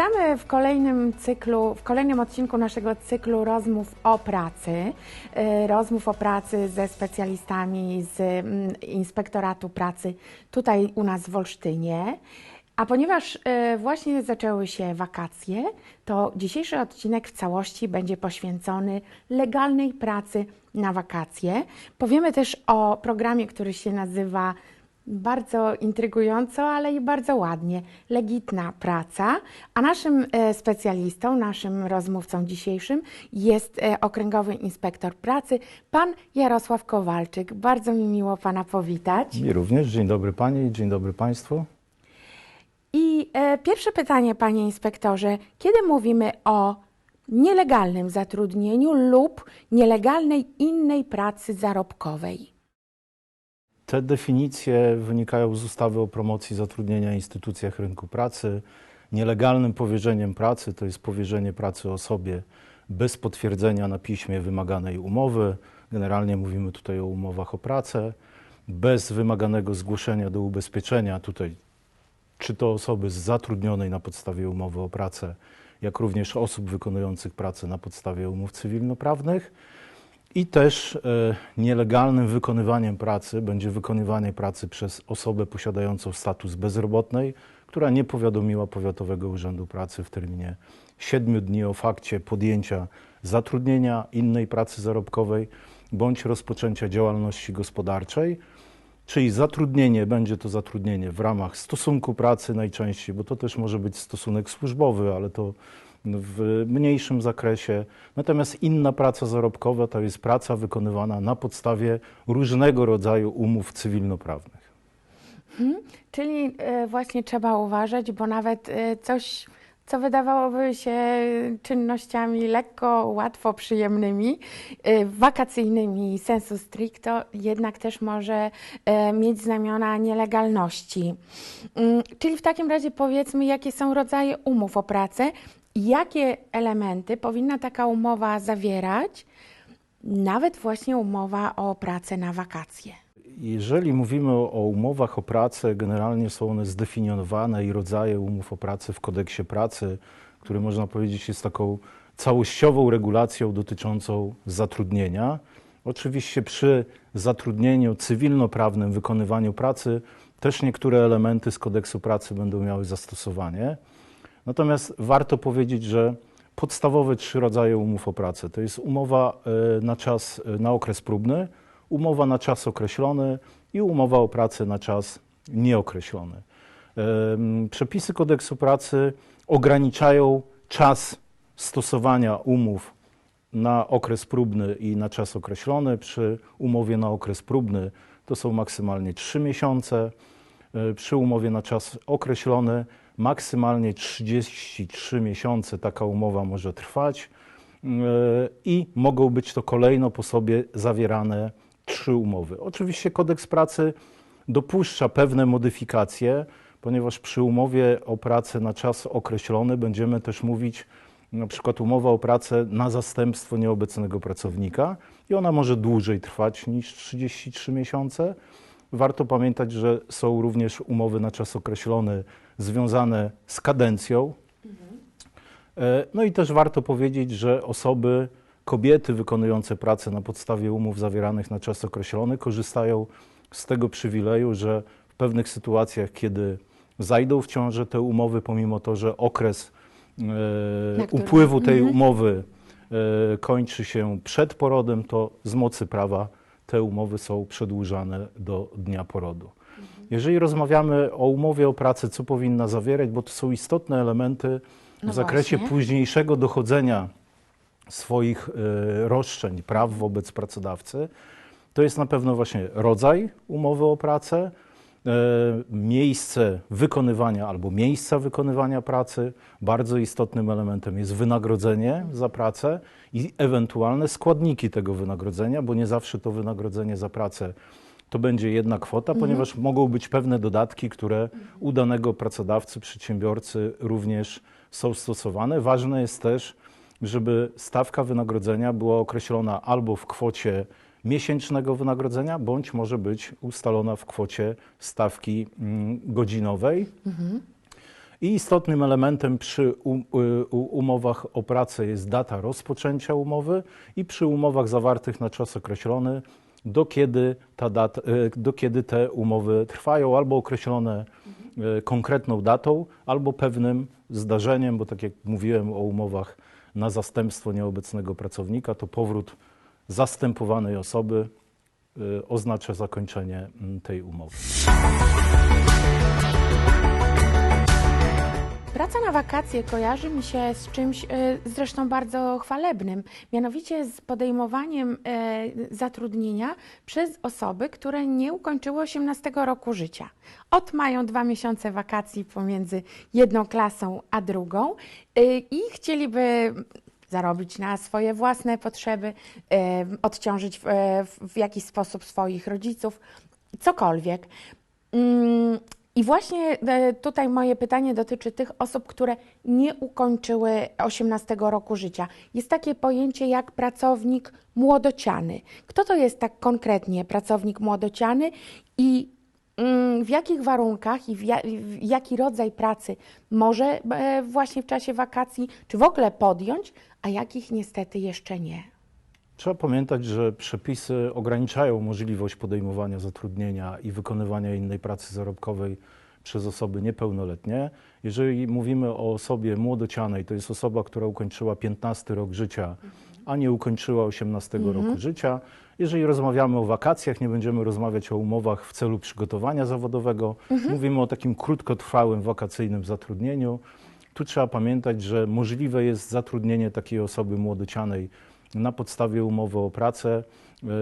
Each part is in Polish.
Witamy w kolejnym cyklu, w kolejnym odcinku naszego cyklu rozmów o pracy. E, Rozmów o pracy ze specjalistami z mm, Inspektoratu Pracy tutaj u nas w Olsztynie. A ponieważ e, właśnie zaczęły się wakacje, to dzisiejszy odcinek w całości będzie poświęcony legalnej pracy na wakacje. Powiemy też o programie, który się nazywa bardzo intrygująco, ale i bardzo ładnie. Legitna praca. A naszym e, specjalistą, naszym rozmówcą dzisiejszym jest e, okręgowy inspektor pracy, pan Jarosław Kowalczyk. Bardzo mi miło pana powitać. Mi również. Dzień dobry Pani i dzień dobry Państwu. I e, pierwsze pytanie, panie inspektorze. Kiedy mówimy o nielegalnym zatrudnieniu lub nielegalnej innej pracy zarobkowej? Te definicje wynikają z ustawy o promocji zatrudnienia w instytucjach rynku pracy. Nielegalnym powierzeniem pracy to jest powierzenie pracy osobie bez potwierdzenia na piśmie wymaganej umowy. Generalnie mówimy tutaj o umowach o pracę. Bez wymaganego zgłoszenia do ubezpieczenia, tutaj czy to osoby zatrudnionej na podstawie umowy o pracę, jak również osób wykonujących pracę na podstawie umów cywilnoprawnych. I też e, nielegalnym wykonywaniem pracy będzie wykonywanie pracy przez osobę posiadającą status bezrobotnej, która nie powiadomiła Powiatowego Urzędu Pracy w terminie 7 dni o fakcie podjęcia zatrudnienia innej pracy zarobkowej bądź rozpoczęcia działalności gospodarczej. Czyli zatrudnienie, będzie to zatrudnienie w ramach stosunku pracy najczęściej, bo to też może być stosunek służbowy, ale to w mniejszym zakresie. Natomiast inna praca zarobkowa to jest praca wykonywana na podstawie różnego rodzaju umów cywilnoprawnych. Czyli e, właśnie trzeba uważać, bo nawet e, coś, co wydawałoby się czynnościami lekko, łatwo przyjemnymi, e, wakacyjnymi sensu stricto, jednak też może mieć znamiona nielegalności. Mm, Czyli w takim razie powiedzmy, jakie są rodzaje umów o pracę jakie elementy powinna taka umowa zawierać, nawet właśnie umowa o pracę na wakacje. Jeżeli mówimy o umowach o pracę, generalnie są one zdefiniowane i rodzaje umów o pracę w kodeksie pracy, który można powiedzieć jest taką całościową regulacją dotyczącą zatrudnienia. Oczywiście przy zatrudnieniu cywilnoprawnym, wykonywaniu pracy też niektóre elementy z kodeksu pracy będą miały zastosowanie. Natomiast warto powiedzieć, że podstawowe trzy rodzaje umów o pracę to jest umowa e, na czas, e, na okres próbny, umowa na czas określony i umowa o pracę na czas nieokreślony. Em, Przepisy kodeksu pracy ograniczają czas stosowania umów na okres próbny i na czas określony. Przy umowie na okres próbny to są maksymalnie 3 miesiące. E, Przy umowie na czas określony maksymalnie 33 miesiące taka umowa może trwać e, i mogą być to kolejno po sobie zawierane trzy umowy. Oczywiście kodeks pracy dopuszcza pewne modyfikacje, ponieważ przy umowie o pracę na czas określony będziemy też mówić na przykład umowa o pracę na zastępstwo nieobecnego pracownika i ona może dłużej trwać niż 33 miesiące. Warto pamiętać, że są również umowy na czas określony związane z kadencją. E, No i też warto powiedzieć, że osoby, kobiety wykonujące pracę na podstawie umów zawieranych na czas określony korzystają z tego przywileju, że w pewnych sytuacjach, kiedy zajdą w ciążę te umowy, pomimo to, że okres e, upływu tej Mhm. umowy e, kończy się przed porodem, to z mocy prawa te umowy są przedłużane do dnia porodu. Jeżeli rozmawiamy o umowie o pracę, co powinna zawierać, bo to są istotne elementy w No zakresie właśnie. późniejszego dochodzenia swoich e, roszczeń, praw wobec pracodawcy, to jest na pewno właśnie rodzaj umowy o pracę, e, miejsce wykonywania albo miejsca wykonywania pracy. Bardzo istotnym elementem jest wynagrodzenie za pracę i ewentualne składniki tego wynagrodzenia, bo nie zawsze to wynagrodzenie za pracę to będzie jedna kwota, ponieważ mogą być pewne dodatki, które u danego pracodawcy, przedsiębiorcy również są stosowane. Ważne jest też, żeby stawka wynagrodzenia była określona albo w kwocie miesięcznego wynagrodzenia, bądź może być ustalona w kwocie stawki mm, godzinowej. I istotnym elementem przy y, umowach o pracę jest data rozpoczęcia umowy i przy umowach zawartych na czas określony, do kiedy, ta data, y, do kiedy te umowy trwają, albo określone y, konkretną datą, albo pewnym zdarzeniem, bo tak jak mówiłem o umowach na zastępstwo nieobecnego pracownika, to powrót zastępowanej osoby y, oznacza zakończenie tej umowy. Praca na wakacje kojarzy mi się z czymś e, zresztą bardzo chwalebnym, mianowicie z podejmowaniem e, zatrudnienia przez osoby, które nie ukończyły 18 roku życia. Ot mają dwa miesiące wakacji pomiędzy jedną klasą a drugą e, i chcieliby zarobić na swoje własne potrzeby, odciążyć w, w jakiś sposób swoich rodziców, cokolwiek. I właśnie e, tutaj moje pytanie dotyczy tych osób, które nie ukończyły 18 roku życia. Jest takie pojęcie jak pracownik młodociany. Kto to jest tak konkretnie pracownik młodociany i mm, w jakich warunkach i w jaki rodzaj pracy może e, właśnie w czasie wakacji, czy w ogóle podjąć, a jakich niestety jeszcze nie? Trzeba pamiętać, że przepisy ograniczają możliwość podejmowania zatrudnienia i wykonywania innej pracy zarobkowej przez osoby niepełnoletnie. Jeżeli mówimy o osobie młodocianej, to jest osoba, która ukończyła 15 rok życia, a nie ukończyła 18 roku życia. Jeżeli rozmawiamy o wakacjach, nie będziemy rozmawiać o umowach w celu przygotowania zawodowego. Mówimy o takim krótkotrwałym wakacyjnym zatrudnieniu. Tu trzeba pamiętać, że możliwe jest zatrudnienie takiej osoby młodocianej na podstawie umowy o pracę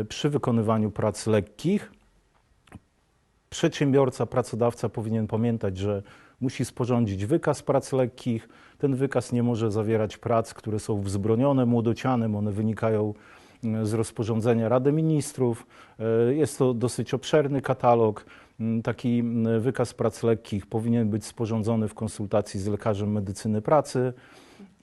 e, przy wykonywaniu prac lekkich. Przedsiębiorca, pracodawca powinien pamiętać, że musi sporządzić wykaz prac lekkich. Ten wykaz nie może zawierać prac, które są wzbronione młodocianym. One wynikają mm, z rozporządzenia Rady Ministrów. E, Jest to dosyć obszerny katalog. Mm, Taki mm, wykaz prac lekkich powinien być sporządzony w konsultacji z lekarzem medycyny pracy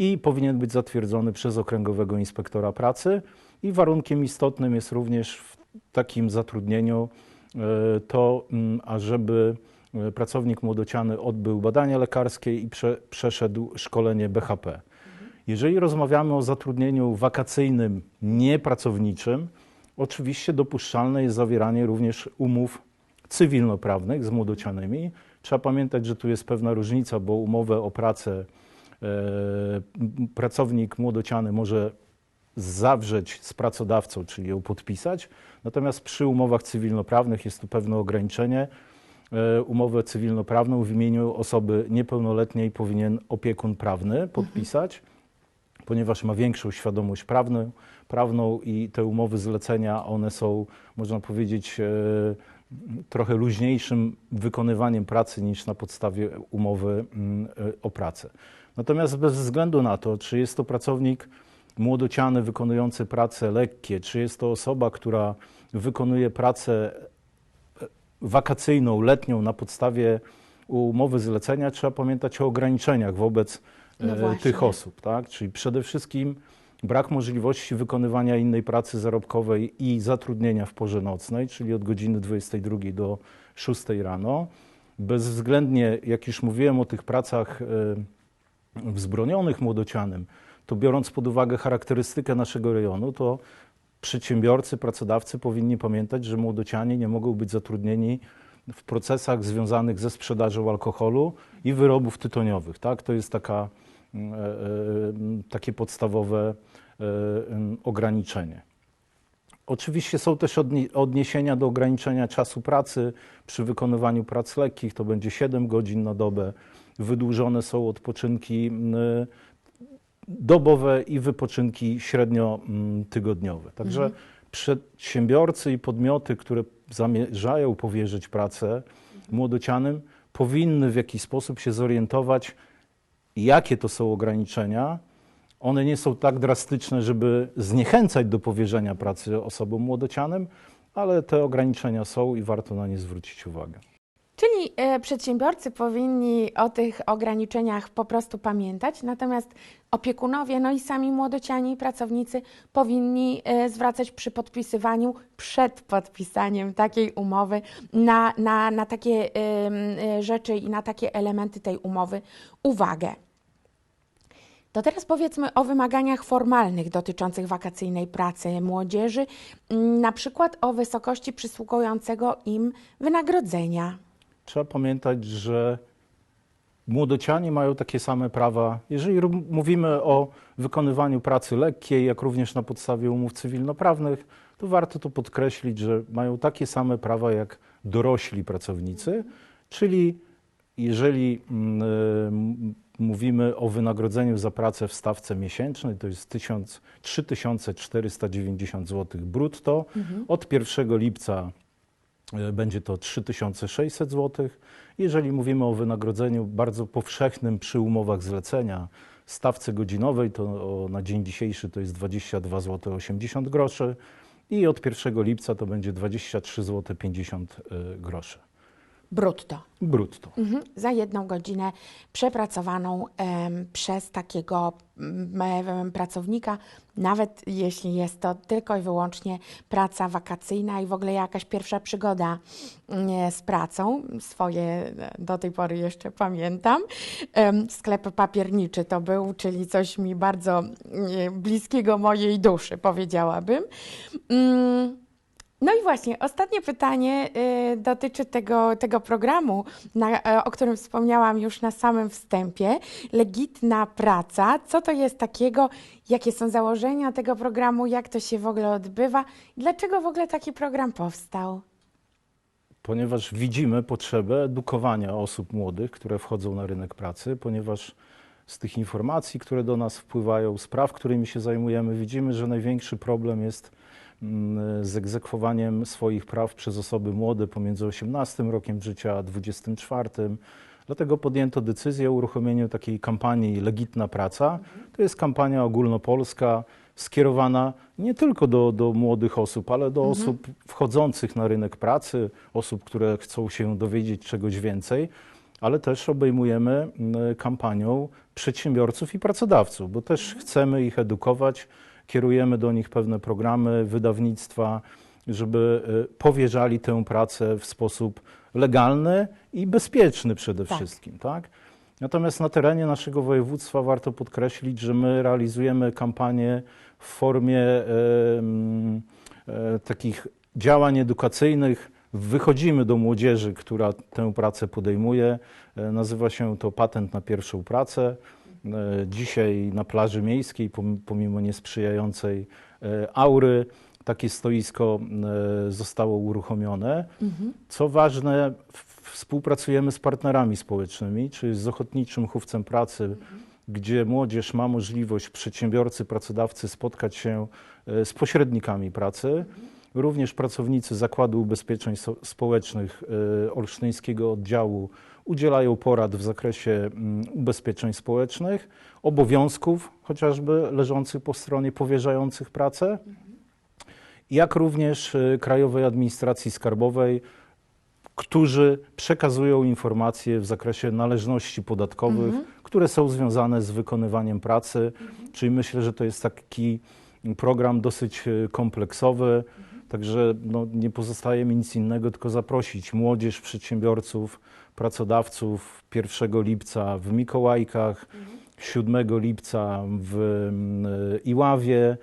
i powinien być zatwierdzony przez okręgowego inspektora pracy. I warunkiem istotnym jest również w takim zatrudnieniu e, to, mm, ażeby e, pracownik młodociany odbył badania lekarskie i prze, przeszedł szkolenie BHP. Jeżeli rozmawiamy o zatrudnieniu wakacyjnym, niepracowniczym, oczywiście dopuszczalne jest zawieranie również umów cywilnoprawnych z młodocianymi. Trzeba pamiętać, że tu jest pewna różnica, bo umowę o pracę pracownik młodociany może zawrzeć z pracodawcą, czyli ją podpisać. Natomiast przy umowach cywilnoprawnych jest tu pewne ograniczenie. E, Umowę cywilnoprawną w imieniu osoby niepełnoletniej powinien opiekun prawny podpisać, ponieważ ma większą świadomość prawną, prawną i te umowy zlecenia, one są, można powiedzieć, e, trochę luźniejszym wykonywaniem pracy niż na podstawie umowy mm, e, o pracę. Natomiast bez względu na to, czy jest to pracownik młodociany wykonujący prace lekkie, czy jest to osoba, która wykonuje pracę e, wakacyjną, letnią na podstawie umowy zlecenia, trzeba pamiętać o ograniczeniach wobec No e, tych osób. Tak? Czyli przede wszystkim brak możliwości wykonywania innej pracy zarobkowej i zatrudnienia w porze nocnej, czyli od godziny 22 do 6 rano. Bezwzględnie, jak już mówiłem o tych pracach e, wzbronionych młodocianym, to biorąc pod uwagę charakterystykę naszego rejonu, to przedsiębiorcy, pracodawcy powinni pamiętać, że młodocianie nie mogą być zatrudnieni w procesach związanych ze sprzedażą alkoholu i wyrobów tytoniowych. Tak? To jest taka, takie podstawowe e, em, ograniczenie. Oczywiście są też odni- odniesienia do ograniczenia czasu pracy przy wykonywaniu prac lekkich. To będzie 7 godzin na dobę. Wydłużone są odpoczynki mm, dobowe i wypoczynki średnio mm, tygodniowe. Także przedsiębiorcy i podmioty, które zamierzają powierzyć pracę młodocianym, powinny w jakiś sposób się zorientować, jakie to są ograniczenia. One nie są tak drastyczne, żeby zniechęcać do powierzenia pracy osobom młodocianym, ale te ograniczenia są i warto na nie zwrócić uwagę. Czyli e, przedsiębiorcy powinni o tych ograniczeniach po prostu pamiętać, natomiast opiekunowie, no i sami młodociani pracownicy powinni e, zwracać przy podpisywaniu, przed podpisaniem takiej umowy na, na, na takie e, rzeczy i na takie elementy tej umowy uwagę. To teraz powiedzmy o wymaganiach formalnych dotyczących wakacyjnej pracy młodzieży, na przykład o wysokości przysługującego im wynagrodzenia. Trzeba pamiętać, że młodociani mają takie same prawa. Jeżeli mówimy o wykonywaniu pracy lekkiej, jak również na podstawie umów cywilnoprawnych, to warto to podkreślić, że mają takie same prawa jak dorośli pracownicy, czyli jeżeli mm, y, mówimy o wynagrodzeniu za pracę w stawce miesięcznej, to jest 1000 3490 zł brutto. Od 1 lipca Będzie to 3600 zł. Jeżeli mówimy o wynagrodzeniu bardzo powszechnym przy umowach zlecenia, stawce godzinowej, to na dzień dzisiejszy to jest 22 zł 80 groszy i od 1 lipca to będzie 23 zł 50 e, groszy Brutto. brutto. Mhm. Za jedną godzinę przepracowaną em, przez takiego em, pracownika, nawet jeśli jest to tylko i wyłącznie praca wakacyjna i w ogóle jakaś pierwsza przygoda mm, z pracą. Swoje e, do tej pory jeszcze pamiętam. Em, Sklep papierniczy to był, czyli coś mi bardzo mm, bliskiego mojej duszy, powiedziałabym. Mm, no i właśnie, ostatnie pytanie y, dotyczy tego, tego programu, na, e, o którym wspomniałam już na samym wstępie. Legitna praca. Co to jest takiego? Jakie są założenia tego programu? Jak to się w ogóle odbywa? Dlaczego w ogóle taki program powstał? Ponieważ widzimy potrzebę edukowania osób młodych, które wchodzą na rynek pracy, ponieważ z tych informacji, które do nas wpływają, spraw, którymi się zajmujemy, widzimy, że największy problem jest z egzekwowaniem swoich praw przez osoby młode pomiędzy 18 rokiem życia a 24. Dlatego podjęto decyzję o uruchomieniu takiej kampanii Legitna Praca. To jest kampania ogólnopolska skierowana nie tylko do, do młodych osób, ale do osób wchodzących na rynek pracy, osób, które chcą się dowiedzieć czegoś więcej, ale też obejmujemy mm, kampanią przedsiębiorców i pracodawców, bo też chcemy ich edukować, kierujemy do nich pewne programy, wydawnictwa, żeby y, powierzali tę pracę w sposób legalny i bezpieczny przede Tak. wszystkim. Tak? Natomiast na terenie naszego województwa warto podkreślić, że my realizujemy kampanię w formie e, e, takich działań edukacyjnych. Wychodzimy do młodzieży, która tę pracę podejmuje. E, Nazywa się to Patent na pierwszą pracę. E, Dzisiaj na plaży miejskiej, pom- pomimo niesprzyjającej e, aury, takie stoisko e, zostało uruchomione. Co ważne, współpracujemy z partnerami społecznymi, czyli z Ochotniczym Chówcem Pracy, gdzie młodzież ma możliwość, przedsiębiorcy, pracodawcy spotkać się z pośrednikami pracy. Również pracownicy Zakładu Ubezpieczeń Społecznych e, Olsztyńskiego Oddziału udzielają porad w zakresie mm, ubezpieczeń społecznych, obowiązków chociażby leżących po stronie powierzających pracę jak również y, Krajowej Administracji Skarbowej, którzy przekazują informacje w zakresie należności podatkowych, które są związane z wykonywaniem pracy. Czyli myślę, że to jest taki program dosyć y, kompleksowy. Także no, nie pozostaje mi nic innego, tylko zaprosić młodzież, przedsiębiorców, pracodawców 1 lipca w Mikołajkach, 7 lipca w mm, Iławie,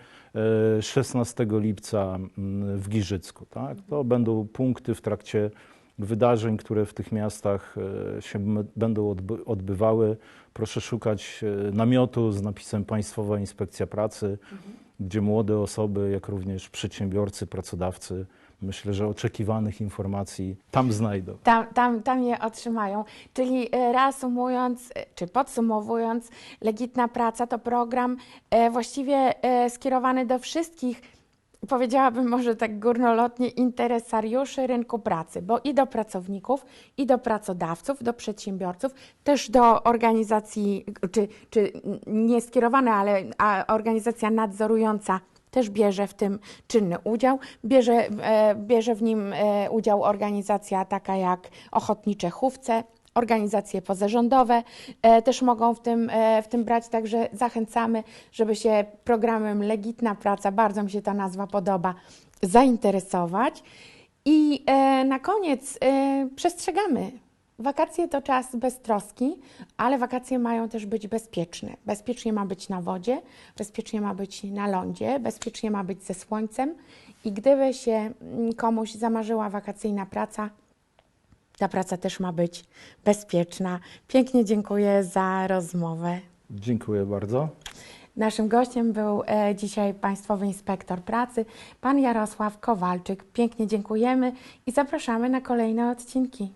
e, 16 lipca mm, w Giżycku. Tak? To będą punkty w trakcie wydarzeń, które w tych miastach e, się będą odby- odbywały. Proszę szukać namiotu z napisem Państwowa Inspekcja Pracy, gdzie młode osoby, jak również przedsiębiorcy, pracodawcy, myślę, że oczekiwanych informacji tam znajdą. Tam, tam, tam je otrzymają. Czyli e, reasumując, e, czy podsumowując, Legitna Praca to program e, właściwie skierowany do wszystkich, powiedziałabym może tak górnolotnie, interesariuszy rynku pracy, bo i do pracowników, i do pracodawców, do przedsiębiorców, też do organizacji, czy, czy nie skierowane, ale organizacja nadzorująca też bierze w tym czynny udział. Bierze, e, bierze w nim e, udział organizacja taka jak Ochotnicze Chówce, organizacje pozarządowe e, też mogą w tym, e, w tym brać, także zachęcamy, żeby się programem Legitna Praca, bardzo mi się ta nazwa podoba, zainteresować. I e, na koniec przestrzegamy. Wakacje to czas bez troski, ale wakacje mają też być bezpieczne. Bezpiecznie ma być na wodzie, bezpiecznie ma być na lądzie, bezpiecznie ma być ze słońcem. I gdyby się mm, komuś zamarzyła wakacyjna praca, ta praca też ma być bezpieczna. Pięknie dziękuję za rozmowę. Dziękuję bardzo. Naszym gościem był e, dzisiaj Państwowy Inspektor Pracy, pan Jarosław Kowalczyk. Pięknie dziękujemy i zapraszamy na kolejne odcinki.